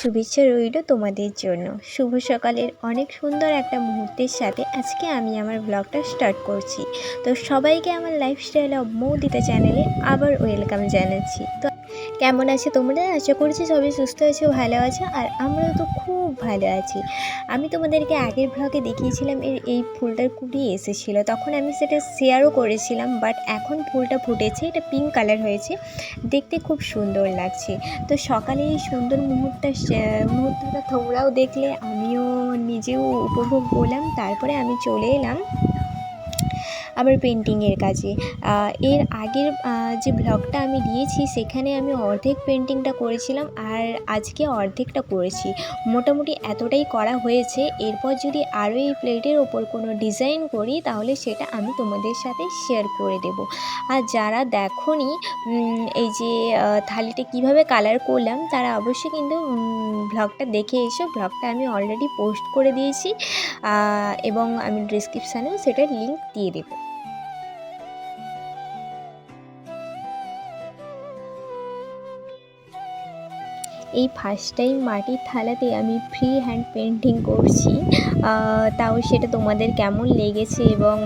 শুভেচ্ছা রইল তোমাদের জন্য। শুভ সকালের অনেক সুন্দর একটা মুহূর্তের সাথে আজকে আমি আমার ব্লগটা স্টার্ট করছি। তো সবাইকে আমার লাইফস্টাইল অফ মৌদিতা চ্যানেলে আবার ওয়েলকাম জানাচ্ছি। তো কেমন আছে তোমরা? আশা করছি সবাই সুস্থ আছো, ভালো আছো, আর আমরাও তো খুব ভালো আছি। আমি তোমাদেরকে আগের ব্লগে দেখিয়েছিলাম, এর, এই ফুলটার কুড়ি এসেছিল। তখন আমি সেটা শেয়ারও করেছিলাম বাট এখন ফুলটা ফুটেছে, এটা পিঙ্ক কালার হয়েছে। দেখতে খুব সুন্দর লাগছে। তো সকালে এই সুন্দর মুহূর্তটা মুহূর্তটা তোমরাও দেখলে, আমিও নিজেও উপভোগ করলাম। তারপরে আমি চলে এলাম। আবার পেন্টিংয়ের কাজে। এর আগের যে ব্লগটা আমি দিয়েছি, সেখানে আমি অর্ধেক পেন্টিংটা করেছিলাম আর আজকে অর্ধেকটা করেছি। মোটামুটি এতটাই করা হয়েছে। এরপর যদি আরও এই প্লেটের ওপর কোনো ডিজাইন করি, তাহলে সেটা আমি তোমাদের সাথে শেয়ার করে দেব। আর যারা দেখোনি এই যে থালিটা কীভাবে কালার করলাম, তারা অবশ্যই কিন্তু ব্লগটা দেখে এসো। ব্লগটা আমি অলরেডি পোস্ট করে দিয়েছি। এবং আমি ডিসক্রিপশানেও সেটার লিঙ্ক দিয়ে দেবো। এই ফার্স্ট টাইম মাটির থালাতে আমি ফ্রি হ্যান্ড পেন্টিং করছি তাও সেটা তোমাদের কেমন লেগেছে এবং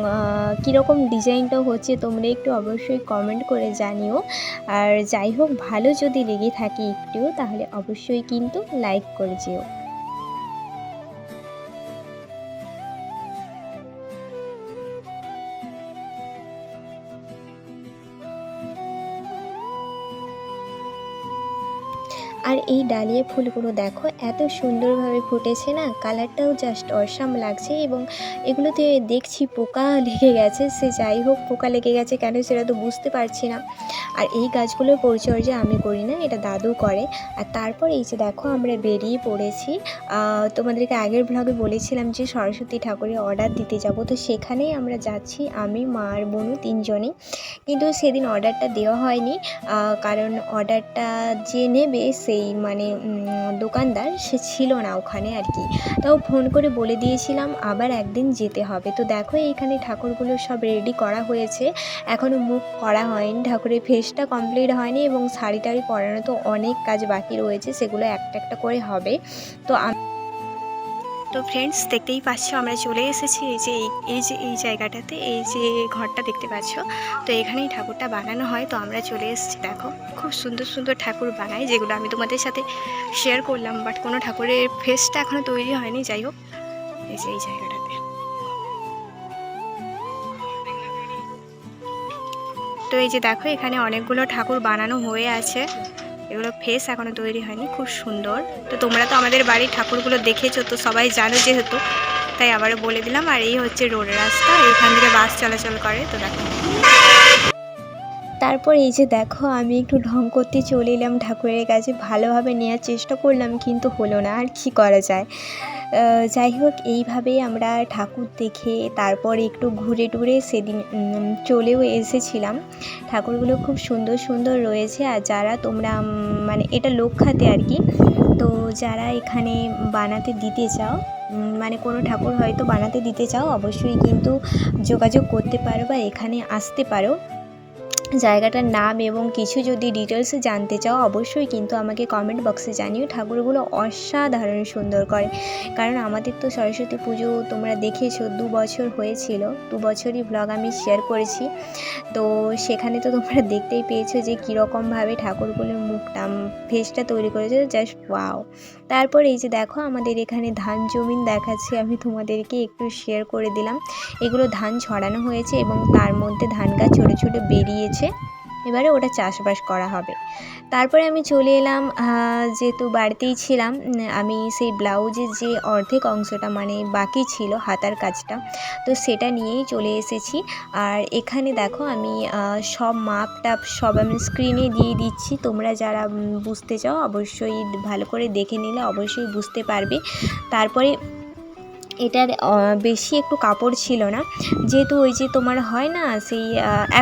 কীরকম ডিজাইনটা হচ্ছে তোমরা একটু অবশ্যই কমেন্ট করে জানিও। আর যাই হোক, ভালো যদি লেগে থাকে একটু তাহলে অবশ্যই কিন্তু লাইক করে যেও। আর এই ডালিয়া ফুলগুলো দেখো, এত সুন্দরভাবে ফুটেছে না? কালারটাও জাস্ট অসাম লাগছে এবং এগুলোতে দেখছি পোকা লেগে গেছে, সে যাই হোক পোকা লেগে গেছে কেন সেটা তো বুঝতে পারছি না। আর এই গাছগুলোর পরিচর্যা আমি করি না, এটা দাদু করে। আর তারপর এই যে দেখো আমরা বেরিয়ে পড়েছি। তোমাদেরকে আগের ব্লগে বলেছিলাম যে সরস্বতী ঠাকুরের অর্ডার দিতে যাব, তো সেখানেই আমরা যাচ্ছি, আমি, মা আর বোনু তিনজনেই। কিন্তু সেদিন অর্ডারটা দেওয়া হয়নি কারণ অর্ডারটা যে নেবে সেই মানে দোকানদার, সে ছিল না ওখানে আর কি। তাও ফোন করে বলে দিয়েছিলাম, আবার একদিন যেতে হবে। তো দেখো, এইখানে ঠাকুরগুলো সব রেডি করা হয়েছে। এখনও মুখ করা হয়নি, ঠাকুরের ফেসটা কমপ্লিট হয়নি এবং শাড়ি টাড়ি পরানো তো অনেক কাজ বাকি রয়েছে, সেগুলো একটা একটা করে হবে। তো আম- তো ফ্রেন্ডস দেখতেই পাচ্ছ আমরা চলে এসেছি এই যে, এই- যে, এই জায়গাটাতে, এই যে ঘরটা দেখতে পাচ্ছ। তো এখানেই ঠাকুরটা বানানো হয়, তো আমরা চলে এসেছি। দেখো, খুব সুন্দর সুন্দর ঠাকুর বানায়, যেগুলো আমি তোমাদের সাথে শেয়ার করলাম বাট কোনো ঠাকুরের ফেসটা এখনও তৈরি হয়নি। যাই হোক, এই যে, এই জায়গাটাতে। তো এই যে দেখো, এখানে অনেকগুলো ঠাকুর বানানো হয়ে আছে। এগুলো ফেস এখনও তৈরি হয়নি, খুব সুন্দর। তো তোমরা তো আমাদের বাড়ির ঠাকুরগুলো দেখেছ, তো সবাই জানো যেহেতু। তাই আবারও বলে দিলাম, আর এই হচ্ছে রোড রাস্তা এখান থেকে বাস চলাচল করে, তো দেখো। তারপর এই যে দেখো, আমি একটু ঢং করতে চলে এলাম ঠাকুরের কাছে। ভালোভাবে নেওয়ার চেষ্টা করলাম, কিন্তু হলো না, আর কি করা যায়? যাই হোক এইভাবেই আমরা ঠাকুর দেখে তারপর একটু ঘুরে টুরে সেদিন চলেও এসেছিলাম। ঠাকুরগুলো খুব সুন্দর সুন্দর রয়েছে, আর যারা তোমরা মানে এটা লক্ষ্যাতে আর কি, তো যারা এখানে বানাতে দিতে চাও মানে কোনো ঠাকুর হয়তো বানাতে দিতে চাও, অবশ্যই কিন্তু যোগাযোগ করতে পারো বা এখানে আসতে পারো। জায়গাটার নাম এবং কিছু যদি ডিটেলসে জানতে চাও, অবশ্যই কিন্তু আমাকে কমেন্ট বক্সে জানিও। ঠাকুরগুলো অসাধারণ সুন্দর করে। কারণ আমাদের তো সরস্বতী পুজো তোমরা দেখেছ, দু বছর হয়েছিল। দু বছরই ব্লগ আমি শেয়ার করেছি। তো সেখানে তো তোমরা দেখতেই পেয়েছ যে কীরকমভাবে ঠাকুরগুলোর মুখটা ফেসটা তৈরি করেছে। জাস্ট ওয়াও তারপর এই যে দেখো, আমাদের এখানে ধান জমিন দেখাচ্ছে। আমি তোমাদেরকে একটু শেয়ার করে দিলাম। এগুলো ধান ছড়ানো হয়েছে এবং তার মধ্যে ধান গাছ ছোটো ছোটো বেরিয়েছে। এবারে ওটা চাষবাস করা হবে। তারপরে আমি চলে এলাম যেহেতু বাড়িতেই ছিলাম আমি সেই ব্লাউজের যে অর্ধেক অংশটা মানে বাকি ছিল হাতার কাজটা, তো সেটা নিয়েই চলে এসেছি। আর এখানে দেখো আমি সব মাপ টাপ সব আমি স্ক্রিনে দিয়ে দিচ্ছি। তোমরা যারা বুঝতে চাও, অবশ্যই ভালো করে দেখে নিলে অবশ্যই বুঝতে পারবে। তারপরে এটার বেশি একটু কাপড় ছিল না। যেহেতু ওই যে তোমার হয় না, সেই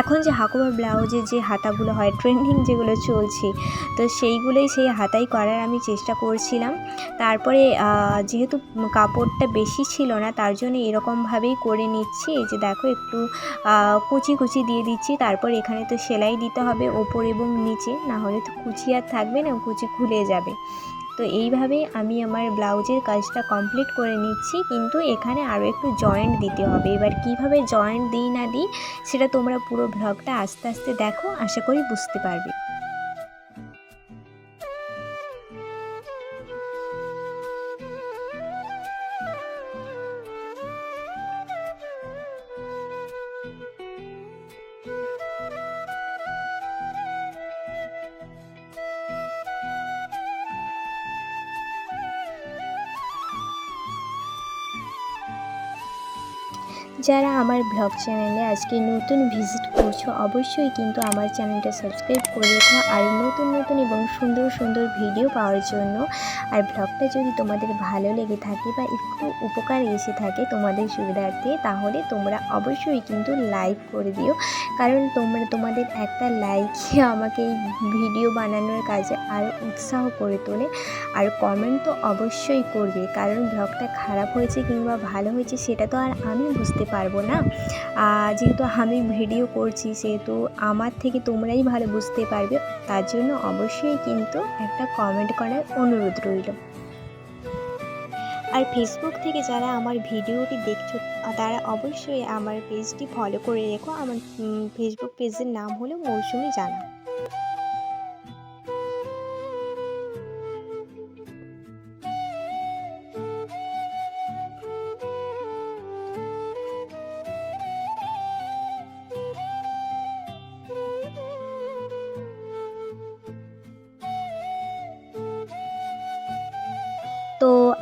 এখন যে হাকুবা ব্লাউজের যে হাতাগুলো হয় ট্রেন্ডিং যেগুলো চলছে, তো সেইগুলোই সেই হাতাই করার আমি চেষ্টা করছিলাম। তারপরে যেহেতু কাপড়টা বেশি ছিল না, তার জন্য এরকমভাবেই করে নিচ্ছি। এই যে দেখো, একটু কুচি কুচি দিয়ে দিচ্ছি। তারপর এখানে তো সেলাই দিতে হবে ওপর এবং নিচে না হলে তো কুচি আর থাকবে না, কুচি খুলে যাবে। তো এইভাবে আমি আমার ব্লাউজের কাজটা কমপ্লিট করে নিচ্ছি। কিন্তু এখানে আরও একটু জয়েন্ট দিতে হবে। এবার কীভাবে জয়েন্ট দিই না দিই, সেটা তোমরা পুরো ব্লগটা আস্তে আস্তে দেখো। আশা করি বুঝতে পারবে। যারা আমার ব্লগ চ্যানেলে আজকে নতুন ভিজিট করছ, অবশ্যই কিন্তু আমার চ্যানেলটা সাবস্ক্রাইব করে রেখো আর নতুন নতুন এবং সুন্দর সুন্দর ভিডিও পাওয়ার জন্য। আর ব্লগটা যদি তোমাদের ভালো লেগে থাকে বা একটু উপকার এসে থাকে তোমাদের সুবিধার্থে, তাহলে তোমরা অবশ্যই কিন্তু লাইক করে দিও। কারণ তোমরা, তোমাদের একটা লাইকই আমাকে এই ভিডিও বানানোর কাজে আর উৎসাহ করে তোলে। আর কমেন্ট তো অবশ্যই করবে, কারণ ব্লগটা খারাপ হয়েছে কিংবা ভালো হয়েছে সেটা তো আর আমি বুঝতে পারব না। যেহেতু আমি ভিডিও করছি, সেহেতু আমার থেকে তোমরাই ভালো বুঝতে পারবে, তার জন্য অবশ্যই কিন্তু একটা কমেন্ট করার অনুরোধ রইল। আর ফেসবুক থেকে যারা আমার ভিডিওটি দেখছ, তারা অবশ্যই আমার পেজটি ফলো করে রেখো। আমার ফেসবুক পেজের নাম হলো মৌসুমি জানা।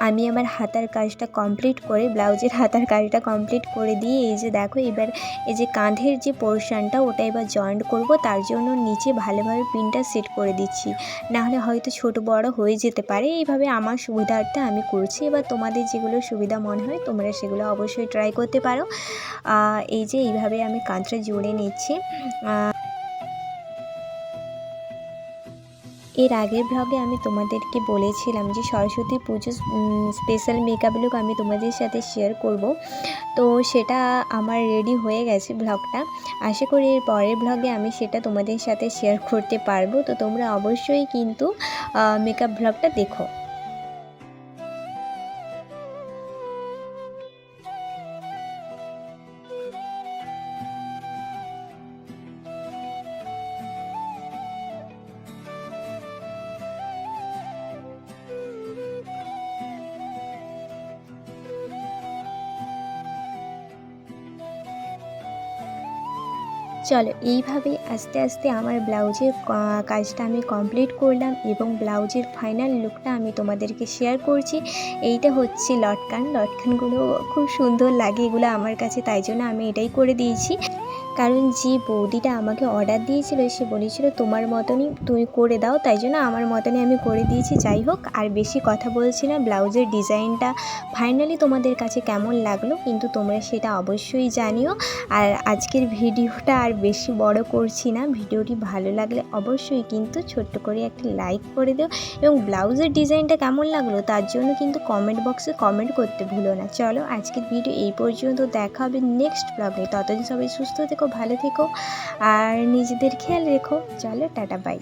আমি আমার হাতার কাজটা কমপ্লিট করে, ব্লাউজের হাতার কাজটা কমপ্লিট করে দিয়ে এই যে দেখো, এবার এই যে কাঁধের যে পোর্শনটা ওটা এবার জয়েন্ট করব, তার জন্য নিচে ভালোভাবে পিনটা সেট করে দিচ্ছি। নাহলে হয়তো ছোট বড় হয়ে যেতে পারে, এইভাবে আমার সুবিধার্থে আমি করছি। এবার তোমাদের যেগুলো সুবিধা মনে হয়, তোমরা সেগুলো অবশ্যই ট্রাই করতে পারো। এই যে এইভাবে আমি কাঁধটা জুড়ে নিচ্ছি। এর আগের ব্লগে আমি তোমাদেরকে বলেছিলাম যে সরস্বতী পুজো স্পেশাল মেকআপ লুক আমি তোমাদের সাথে শেয়ার করব। তো সেটা আমার রেডি হয়ে গেছে ব্লগটা আশা করি এর পরের ব্লগে আমি সেটা তোমাদের সাথে শেয়ার করতে পারব। তো তোমরা অবশ্যই কিন্তু মেকআপ ব্লগটা দেখো। চলো এইভাবে আস্তে আস্তে আমার ব্লাউজের কাজটা আমি কমপ্লিট করলাম এবং ব্লাউজের ফাইনাল লুকটা আমি তোমাদেরকে শেয়ার করছি। এইটা হচ্ছে লটকান। লটকানগুলো খুব সুন্দর লাগে, এগুলো আমার কাছে, তাই জন্য আমি এটাই করে দিয়েছি। কারণ যে বৌদিটা আমাকে অর্ডার দিয়েছিল, সে বলেছিল, তোমার মতনই তুমি করে দাও, তাই জন্য আমার মতনই আমি করে দিয়েছি। যাই হোক, আর বেশি কথা বলছি না, ব্লাউজের ডিজাইনটা ফাইনালি তোমাদের কাছে কেমন লাগল, কিন্তু তোমরা সেটা অবশ্যই জানিও। আর আজকের ভিডিওটা আর বেশি বড় করছি না, ভিডিওটি ভালো লাগলে অবশ্যই কিন্তু ছোট্ট করে একটা লাইক করে দিও। এবং ব্লাউজের ডিজাইনটা কেমন লাগল, তার জন্য কিন্তু কমেন্ট বক্সে কমেন্ট করতে ভুলো না। চলো, আজকের ভিডিও এই পর্যন্ত, দেখা হবে নেক্সট ব্লগে ততদিন সবাই সুস্থ থেকো ভালো থেকো আর নিজেদের খেয়াল রেখো চলো টাটা বাই